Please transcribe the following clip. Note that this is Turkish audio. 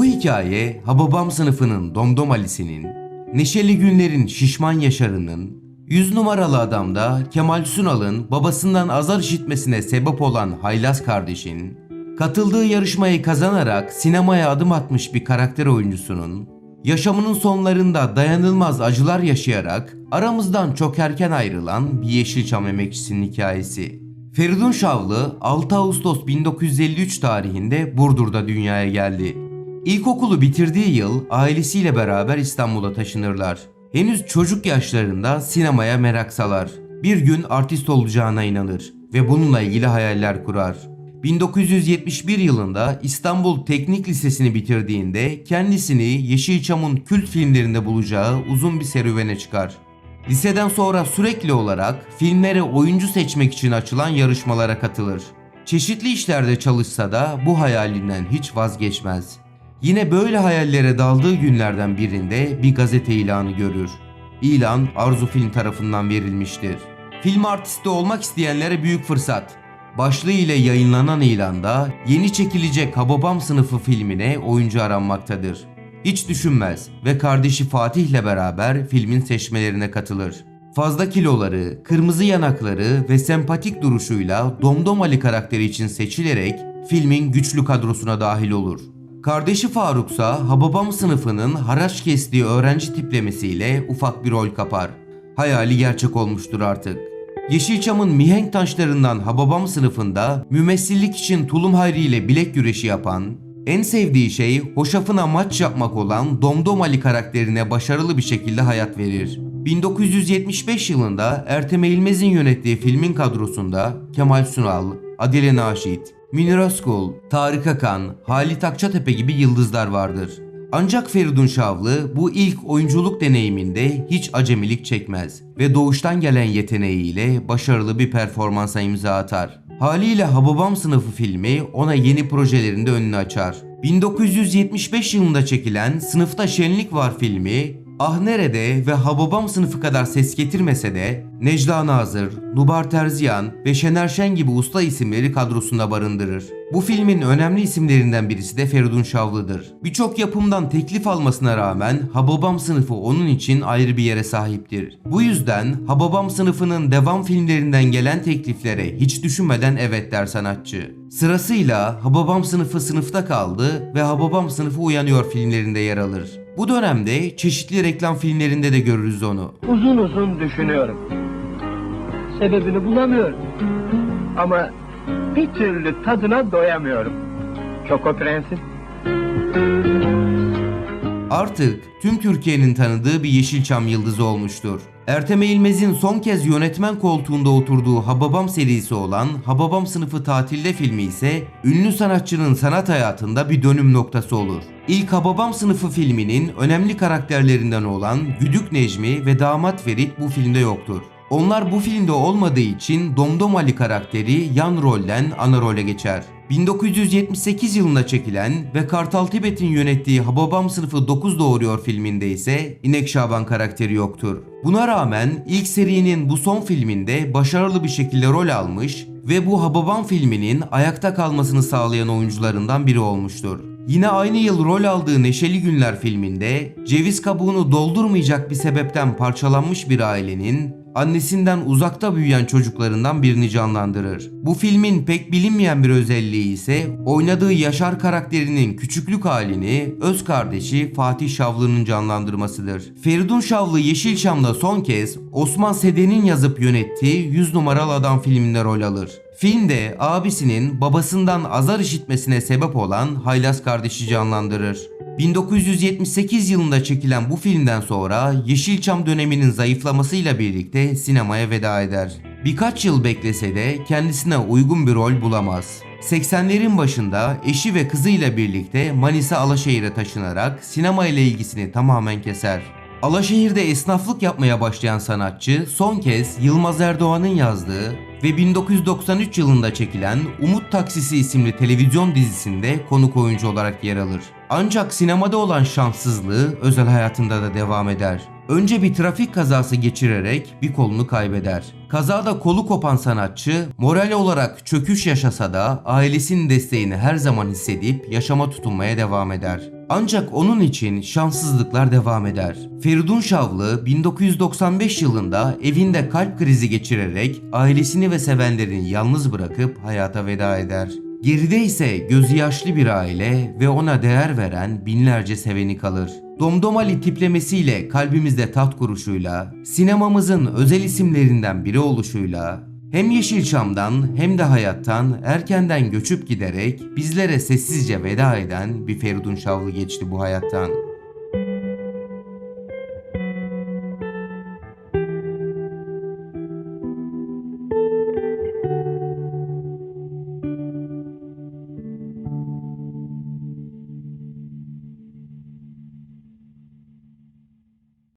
Bu hikaye Hababam sınıfının Domdom Ali'sinin, Neşeli Günler'in Şişman Yaşar'ının, 100 numaralı adamda Kemal Sunal'ın babasından azar işitmesine sebep olan Haylaz kardeşin, katıldığı yarışmayı kazanarak sinemaya adım atmış bir karakter oyuncusunun, yaşamının sonlarında dayanılmaz acılar yaşayarak aramızdan çok erken ayrılan bir Yeşilçam emekçisinin hikayesi. Feridun Şavlı 6 Ağustos 1953 tarihinde Burdur'da dünyaya geldi. İlkokulu bitirdiği yıl ailesiyle beraber İstanbul'a taşınırlar. Henüz çocuk yaşlarında sinemaya merak salar. Bir gün artist olacağına inanır ve bununla ilgili hayaller kurar. 1971 yılında İstanbul Teknik Lisesi'ni bitirdiğinde kendisini Yeşilçam'ın kült filmlerinde bulacağı uzun bir serüvene çıkar. Liseden sonra sürekli olarak filmlere oyuncu seçmek için açılan yarışmalara katılır. Çeşitli işlerde çalışsa da bu hayalinden hiç vazgeçmez. Yine böyle hayallere daldığı günlerden birinde bir gazete ilanı görür. İlan Arzu Film tarafından verilmiştir. Film artisti olmak isteyenlere büyük fırsat. Başlığı ile yayınlanan ilanda yeni çekilecek Hababam sınıfı filmine oyuncu aranmaktadır. Hiç düşünmez ve kardeşi Fatih ile beraber filmin seçmelerine katılır. Fazla kiloları, kırmızı yanakları ve sempatik duruşuyla Domdom Ali karakteri için seçilerek filmin güçlü kadrosuna dahil olur. Kardeşi Faruksa Hababam sınıfının haraç kestiği öğrenci tiplemesiyle ufak bir rol kapar. Hayali gerçek olmuştur artık. Yeşilçam'ın mihenk taşlarından Hababam sınıfında mümessillik için Tulum Hayri ile bilek güreşi yapan, en sevdiği şey hoşafına maç yapmak olan Domdom Ali karakterine başarılı bir şekilde hayat verir. 1975 yılında Ertem Eğilmez'in yönettiği filmin kadrosunda Kemal Sunal, Adile Naşit, Münir Özkul, Tarık Akan, Halit Akçatepe gibi yıldızlar vardır. Ancak Feridun Şavlı bu ilk oyunculuk deneyiminde hiç acemilik çekmez ve doğuştan gelen yeteneğiyle başarılı bir performansa imza atar. Haliyle Hababam sınıfı filmi ona yeni projelerinde önünü açar. 1975 yılında çekilen Sınıfta Şenlik Var filmi Ah Nerede ve Hababam sınıfı kadar ses getirmese de Necla Nazır, Nubar Terziyan ve Şener Şen gibi usta isimleri kadrosunda barındırır. Bu filmin önemli isimlerinden birisi de Feridun Şavlı'dır. Birçok yapımdan teklif almasına rağmen Hababam sınıfı onun için ayrı bir yere sahiptir. Bu yüzden Hababam sınıfının devam filmlerinden gelen tekliflere hiç düşünmeden evet der sanatçı. Sırasıyla Hababam sınıfı sınıfta kaldı ve Hababam sınıfı uyanıyor filmlerinde yer alır. Bu dönemde çeşitli reklam filmlerinde de görürüz onu. Uzun uzun düşünüyorum. Sebebini bulamıyorum. Ama bir türlü tadına doyamıyorum. Çoko Prensi. Artık tüm Türkiye'nin tanıdığı bir Yeşilçam yıldızı olmuştur. Ertem Eğilmez'in son kez yönetmen koltuğunda oturduğu Hababam serisi olan Hababam Sınıfı Tatilde filmi ise ünlü sanatçının sanat hayatında bir dönüm noktası olur. İlk Hababam Sınıfı filminin önemli karakterlerinden olan Güdük Necmi ve Damat Ferit bu filmde yoktur. Onlar bu filmde olmadığı için Domdom Ali karakteri yan rolden ana role geçer. 1978 yılında çekilen ve Kartal Tibet'in yönettiği Hababam Sınıfı 9 Doğuruyor filminde ise İnek Şaban karakteri yoktur. Buna rağmen ilk serinin bu son filminde başarılı bir şekilde rol almış ve bu Hababam filminin ayakta kalmasını sağlayan oyuncularından biri olmuştur. Yine aynı yıl rol aldığı Neşeli Günler filminde ceviz kabuğunu doldurmayacak bir sebepten parçalanmış bir ailenin annesinden uzakta büyüyen çocuklarından birini canlandırır. Bu filmin pek bilinmeyen bir özelliği ise oynadığı Yaşar karakterinin küçüklük halini öz kardeşi Fatih Şavlı'nın canlandırmasıdır. Feridun Şavlı Yeşilçam'da son kez Osman Seden'in yazıp yönettiği 100 numaralı adam filminde rol alır. Filmde abisinin babasından azar işitmesine sebep olan haylaz kardeşi canlandırır. 1978 yılında çekilen bu filmden sonra Yeşilçam döneminin zayıflamasıyla birlikte sinemaya veda eder. Birkaç yıl beklese de kendisine uygun bir rol bulamaz. 80'lerin başında eşi ve kızıyla birlikte Manisa Alaşehir'e taşınarak sinema ile ilgisini tamamen keser. Alaşehir'de esnaflık yapmaya başlayan sanatçı son kez Yılmaz Erdoğan'ın yazdığı ve 1993 yılında çekilen Umut Taksisi isimli televizyon dizisinde konuk oyuncu olarak yer alır. Ancak sinemada olan şanssızlığı özel hayatında da devam eder. Önce bir trafik kazası geçirerek bir kolunu kaybeder. Kazada kolu kopan sanatçı moral olarak çöküş yaşasa da ailesinin desteğini her zaman hissedip yaşama tutunmaya devam eder. Ancak onun için şanssızlıklar devam eder. Feridun Şavlı 1995 yılında evinde kalp krizi geçirerek ailesini ve sevenlerini yalnız bırakıp hayata veda eder. Geride ise gözü yaşlı bir aile ve ona değer veren binlerce seveni kalır. Domdomali tiplemesiyle kalbimizde tat kuruşuyla, sinemamızın özel isimlerinden biri oluşuyla, hem Yeşilçam'dan hem de hayattan erkenden göçüp giderek bizlere sessizce veda eden bir Feridun Şavlı geçti bu hayattan.